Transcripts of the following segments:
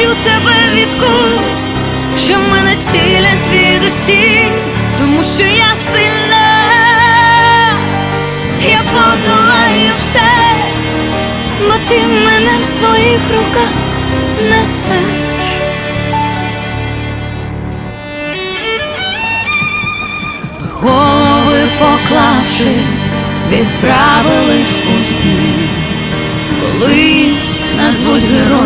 я тебе від куль, що мене цілять звідусіль, тому що я сильна, я подолаю все, бо ти мене в своїх руках несеш. Голови поклавши, відправились у сни. Колись назвуть героями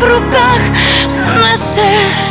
в руках несе.